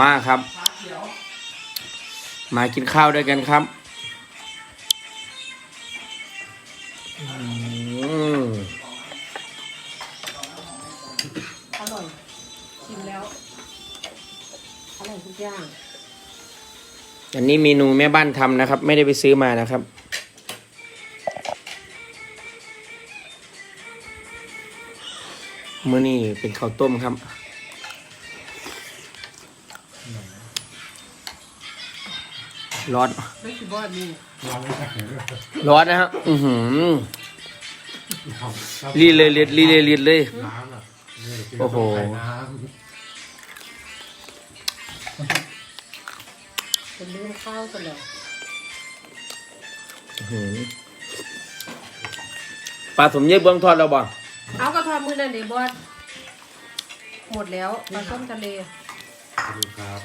มาครับ มากินข้าวด้วยกันครับอืมอร่อยชิมแล้วอร่อยทุกอย่างอันนี้เมนูแม่บ้านทำนะครับ ไม่ได้ไปซื้อมานะครับมื้อนี้เป็นข้าวต้มครับ ร้อนไม่คิดว่ามีร้อนนะฮะอือหือรีเลยรีรีเลยรีเลยน้ำอะนี่กินโอ้โหไข่น้เป็นเรื่องข้าวกันเลยอื้อหือปลาสมเย็บเบื้องทอดเราบ่เอากระทอมมือนั่นเดบอสหมดแล้วปลาส้มทะเลำดูครับ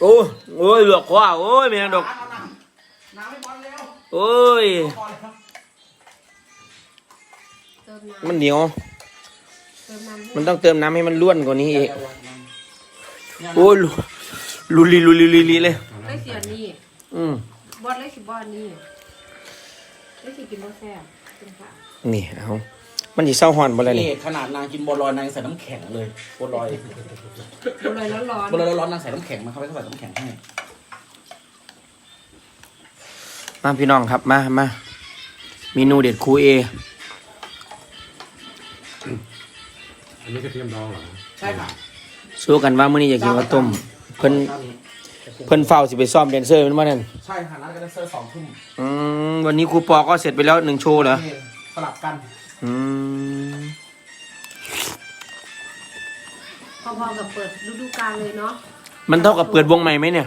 โอ้ยโอ้ยหลวกคอโอ้ยแม่งดอกน้ำไม่บอลเร็วโอ้ยพอแล้วเติมมันน้ำเหนียวเติมน้ำมันต้องเติมน้ำให้มันล้วนกว่านี้อีกเนี่ยโอ้ยลุลุลีลุลีลุลีเลย ได้เสียนี่อืมบอสได้สิบอสนี่ได้สิกินบอสแซ่บเป็นค่ะ นี่เอา มันสิเศร้าหอนบ่แล้วนี่นี่ขนาดนางกินบัวลอยนางใส่น้ำแข็งเลยบัวลอยบัวลอยร้อนบัวลอยร้อนๆนางใส่น้ำแข็งมาเขาไม่เขาใส่น้ำแข็งให้มาพี่น้องครับมามาเมนูเด็ดครูเออันนี้กระเทียมดองเหรอใช่ค่ะสู้กันว่ามื้อนี้อยากกินข้าวต้ม เพิ่นเพิ่นเฝ้าสิไปซ้อมแดนเซอร์แมันว่านั่นใช่ค่ะนัดกันเซอร์สองทุ่มอืมวันนี้ครูปอก็เสร็จไปแล้วหนึ่งโชว์เหรอนี่สลับกัน อืมๆพอๆกับเปิดฤดูกาลเลยเนาะมันเท่ากับเปิดวงใหม่ไหมเนี่ย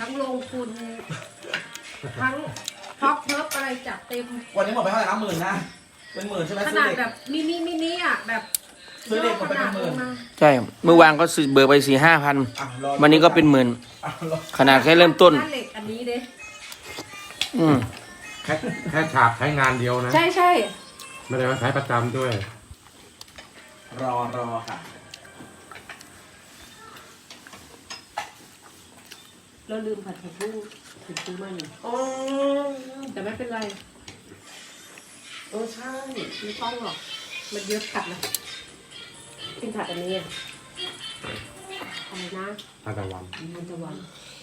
ทั้งลงทุนทั้งท็อปเพิร์ฟอะไรจัดเต็ม วันนี้หมดไปเท่าไหร่นะหมื่นนะ เป็นหมื่นใช่ไหมขซื้อนาดเด็ก แบบมินิมินิอะแบบซื้อเด็กหมดไปเป็นหมื่นย่อขนาดลงาใช่ เมื่อวานก็ซื้อเบิกไปสี่ห้าพัน อะรอวันนี้ก็เป็นหมื่น อะรอขนาดแค่เริ่มต้น หาเหล็กอันนี้เด้อืมแค่แค่ฉากใช้งานเดียวนะ ใช่ใช่ ไม่ได้ว่าใช้ประจำด้วย รอรอค่ะ เราลืมผัดผักบุ้งถึงซื้อมาหนึ่งโอ้แต่ไม่เป็นไรเออใช่ไม่ต้องหรอก มันเยอะผัดนะกินผัดอันนี้อะอะไรนะตาตะวันมันจะหวาน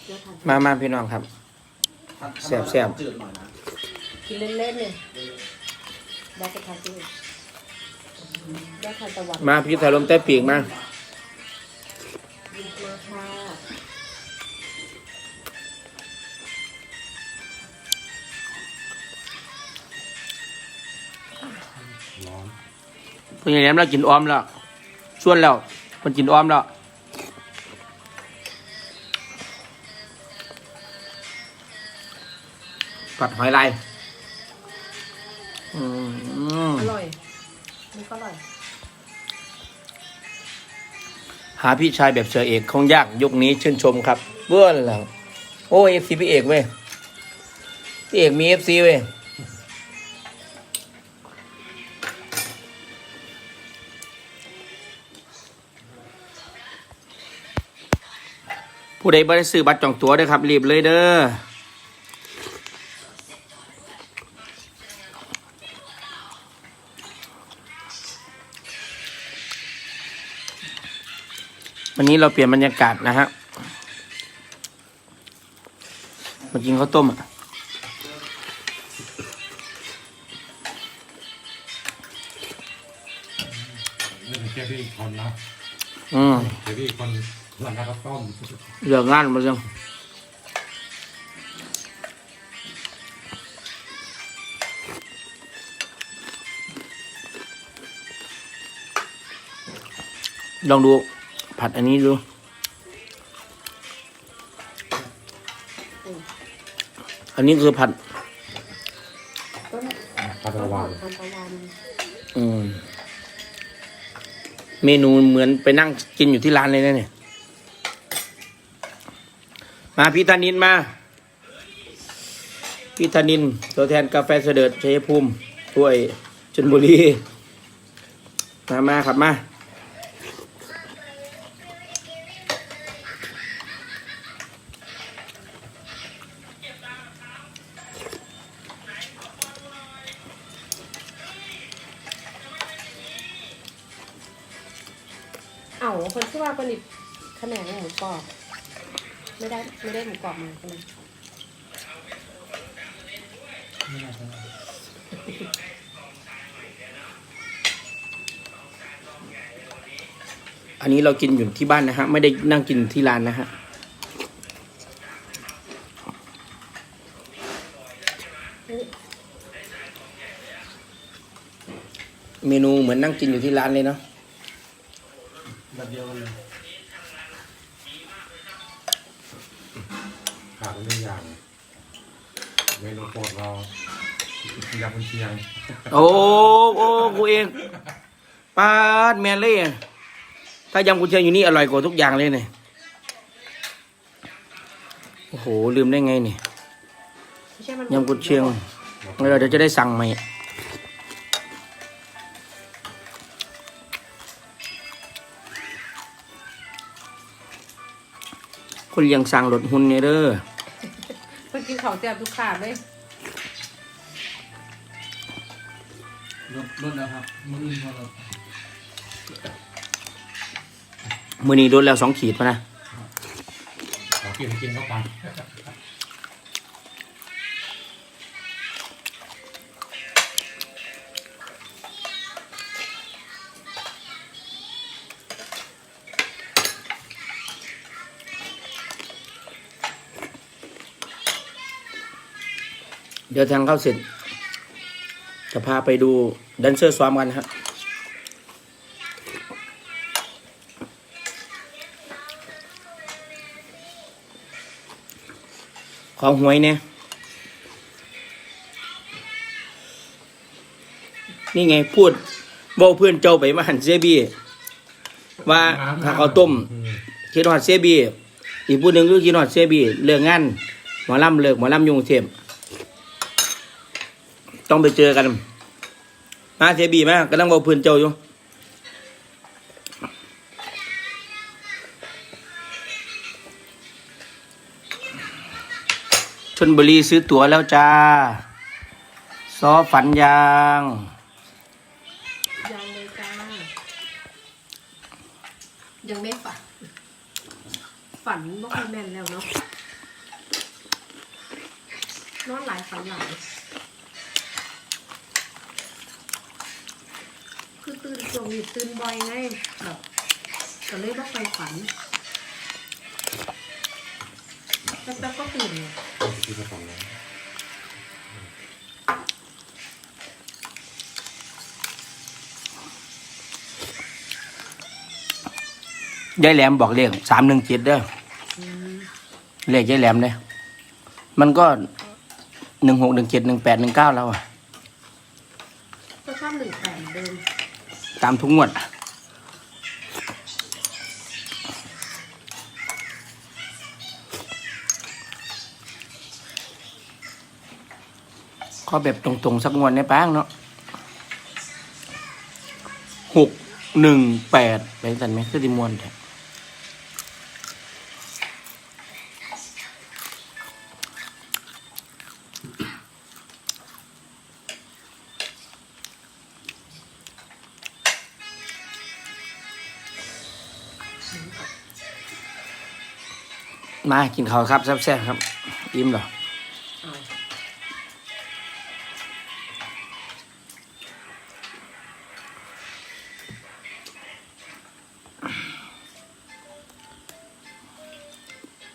เยอะผัดมามาพี่น้องครับ แซ่บแซ่บจืดหน่อยนะ กินเล่นๆเนี่ย ได้กระทะด้วยได้ทานตะวันมาพี่ถ่ายลมใต้ปีกมามาค่ะร้อนพี่ใหญ่แหลมเรากินอ้อมแล้วชวนแล้วมันกินอ้อมแล้วกัดหอยลาย อืมอร่อยมันก็อร่อยหาพี่ชายแบบเสือเอกคงยากยุคนี้ชื่นชมครับเบื้อนหลังโอ้เอฟซีพี่เอกเว้ยพี่เอกมีเอฟซีเว้ยผู้ใดบ่ได้ซื้อบัตรจองตั๋วเด้อครับ รีบเลยเด้อ นนี้เราเปลี่ยนบรรยากาศนะฮะมากินข้าวต้มอะนี่เป็นแค่พี่อีกคนนะอืมแค่พี่อีกคนหลังข้าวต้มเหลืองานมาจังลองดู ผัดอันนี้ดู อันนี้คือผัดต้นตาตะวันทานตะวันอืม เมนูเหมือนไปนั่งกินอยู่ที่ร้านเลยนะเนี่ย มาพี่ธนินมา พี่ธนิน ตัวแทนกาแฟเสด็จชัยภูมิถ้วยชนบุรี มามาครับมา คนที่ว่าผลิตแขนงหมูกรอบ ไม่ได้ไม่ได้หมูกรอบมาใช่ไหมอันนี้เรากินอยู่ที่บ้านนะฮะ ไม่ได้นั่งกินที่ร้านนะฮะ เมนูเหมือนนั่งกินอยู่ที่ร้านเลยเนาะ เมนูโปรดเรายำกุนเชียงโอ้โอ้กูเองปาดแมนเลยอะถ้ายำกุนเชียงอยู่นี่อร่อยกว่าทุกอย่างเลยเนี่ยโอ้โหลืมได้ไงเนี่ยไม่ใช่มันยำกุนเชียงเราเดี๋ยวจะได้สั่งใหม่คนเลี้ยงสั่งรถหุ่นเนี่ยเด้อ กินของแซ่บทุกขาดเลยลดลดแล้วครับมืออื่นพอลดมือนี้โดนแล้วสองขีดมานะ ขอกินให้กินเข้าไป เดี๋ยวทางเข้าเสร็จ จะพาไปดูแดนเซอร์ซ้อมกันฮะของหวยเนี่ย นี่ไงพูดเว่าเพื่อนเจ้าไปมาหันเซบีว่าถ้าเขาวต้มอืมคิดฮอดเซบีอีกผู้หนึ่งก็คิดฮอดเซบีเรื่องงานหมอลำเลิกหมอลำยุงเทม ต้องไปเจอกัน มาเซบีมากำลังบอกเพื่อนเจ้าอยู่ชนบุรีซื้อตั๋วแล้วจ้า ซอฝันยางยังเลยจ้า ยังไม่ฝัน ฝันบ่ค่อยแม่นแล้วเนาะนอนหลายฝันหลาย คือตื่นช่วงนี้ตื่นบ่อยไงแบบก็เลยบ่ค่อยฝันแป๊บๆก็ตื่นเนี่ยกินผสมแล้วยายแหลมบอกเลขสามหนึ่งเจ็ดเด้ออืมเลขยายแหลมเนี่ยมันก็หนึ่งหกหนึ่งเจ็ดหนึ่งแปดหนึ่งเก้าแล้วอะ ก็ชอบหนึ่งแปดเหมือนเดิม ตามทุกงวดก็แบบตรงๆ สักงวดในป้างเนาะหกหนึ่งแปดไปสันไหมคือดิมวนแท้ มากินข้าวครับแซ่บๆครับ อิ่มเหรอเอา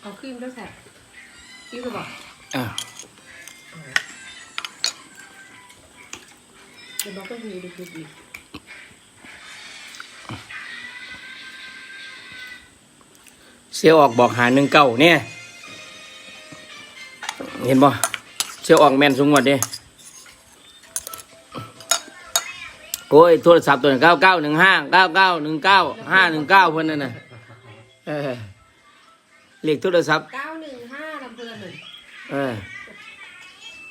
เอาครีมด้วยแซ่บครีมจะบอกอ่าเดี๋ยวบอกก็มีดูคลิปอีก เสียออกบอกหาหนึ่งเก้าเนี่ยเห็นบ่เสียออกแม่นสูงกว่าเด้โอ้ยโทรศัพท์ตัวเก้าเก้าหนึ่งห้าเก้าเก้าหนึ่งเก้าห้าหนึ่งเก้าเพิ่นนั่นน่ะเออเลขโทรศัพท์เก้าหนึ่งห้าลำเพลินหนึ่งเออ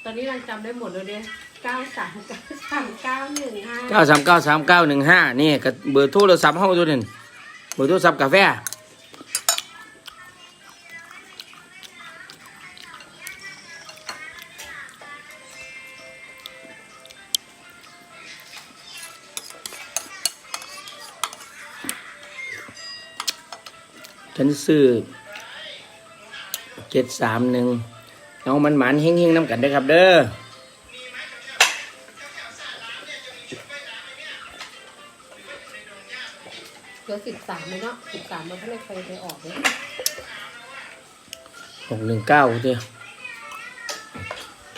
ตอนนี้ยังจำได้หมดเลยเนี่ยเก้าสามเก้าสามเก้าหนึ่งห้าเก้าสามเก้าสามเก้าหนึ่งห้านี่ก็เบอร์โทรศัพท์เฮาตัวนึงเบอร์โทรศัพท์กาแฟ ฉันซื้อเจ็ดสามหนึ่งเอามันหมานเฮงๆน้ำกันเด้อครับเด้อเหลือสิบสามเลยเนาะสิบสามมันก็เลยเคยไปออกเลยหกหนึ่งเก้าเดียว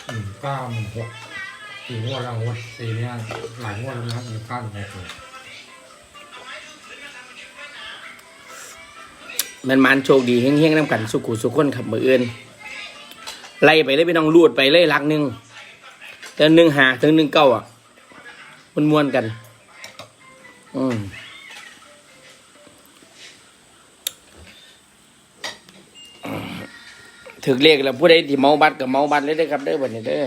หนึ่งเก้าหนึ่งหกสี่งวดแล้วงวดสี่เนี่ยหลายงวดแล้วนะครับหนึ่งเก้าหนึ่งหก มันมันโชคดีเฮงๆน้ำกันสุขุสุขคนขับมืออื่นไล่ไปเลยไปน้องรูดไปเลยลักหนึ่งแต่หนึ่งหาถึงหนึ่งเก้าอะมันมวนกัน อืมถึกเลขแล้วผู้ใดที่เมาบัตรกับเมาบัตรเลยเด้ครับเด้บัดนี้เด้อ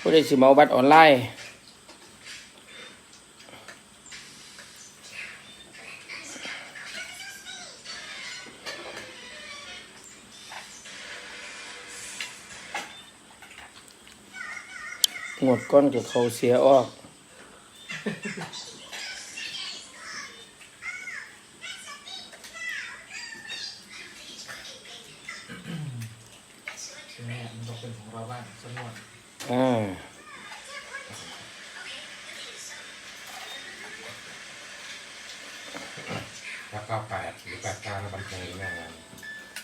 ผู้ใดสิเมาบัตรออนไลน์ งวดก้อนกับเขาเสียออก แม่มันต้องเป็นของเราบ้างสักหน่อยอ่าแล้วก็แปดหรือแปดเก้าแล้วบันเทิงแน่นอน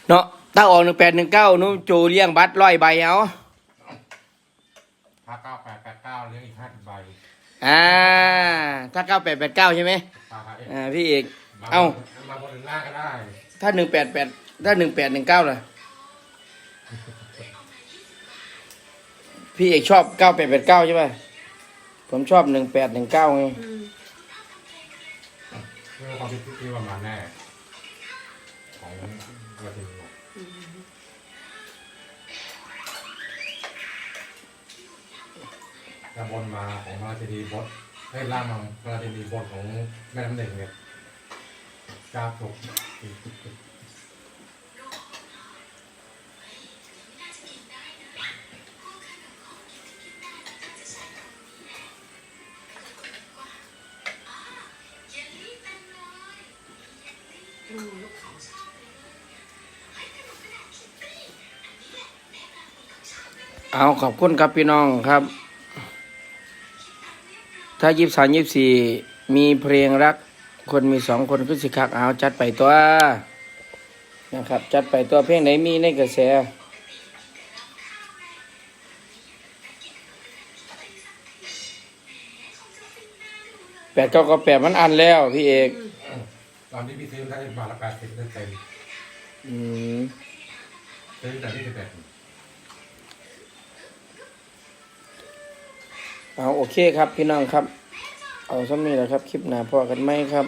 เนาะถ้าออกหนึ่งแปดหนึ่งเก้านู้โจเลี้ยงบัตรร้อยใบเอา ถ้าเก้าแปดแปดเก้าเลี้ยงอีกห้าสิบใบอ่า ถ้าเก้าแปดแปดเก้าใช่ไหมตาเอ็อ่าพี่เอกมาเอ้ามาบนล่างก็ได้ ถ้าหนึ่งแปดแปดถ้าหนึ่งแปดหนึ่งเก้าล่ะพี่เอกชอบเก้าแปดแปดเก้าใช่ไหมผมชอบหนึ่งแปดหนึ่งเก้าไงอืมเรื่องความคิดที่ประมาณแน่ของกระถิ่น ระบนมาของราชดีบดให้ล่างมาราชดีบดของแม่น้ำหนึ่งเนี่ยกราฟตกอืมเอาขอบคุณครับพี่น้องครับ ถ้ายี่สามยี่สี่มีเพลงรัก คนมีสองคนก็สิคักเอาจัดไปตัวนะครับ จัดไปตัวเพลงไหนมีในกระแสแปดเก้าก็แปดมันอันแล้วพี่เอกตอนที่พี่ซื้อได้บาทละแปดสิบได้เต็มอืมซื้อแต่ที่สิบแปด เอาโอเคครับพี่น้องครับ เอาซ้ำนี้แหละครับ คลิปหน้าพอกันไหมครับ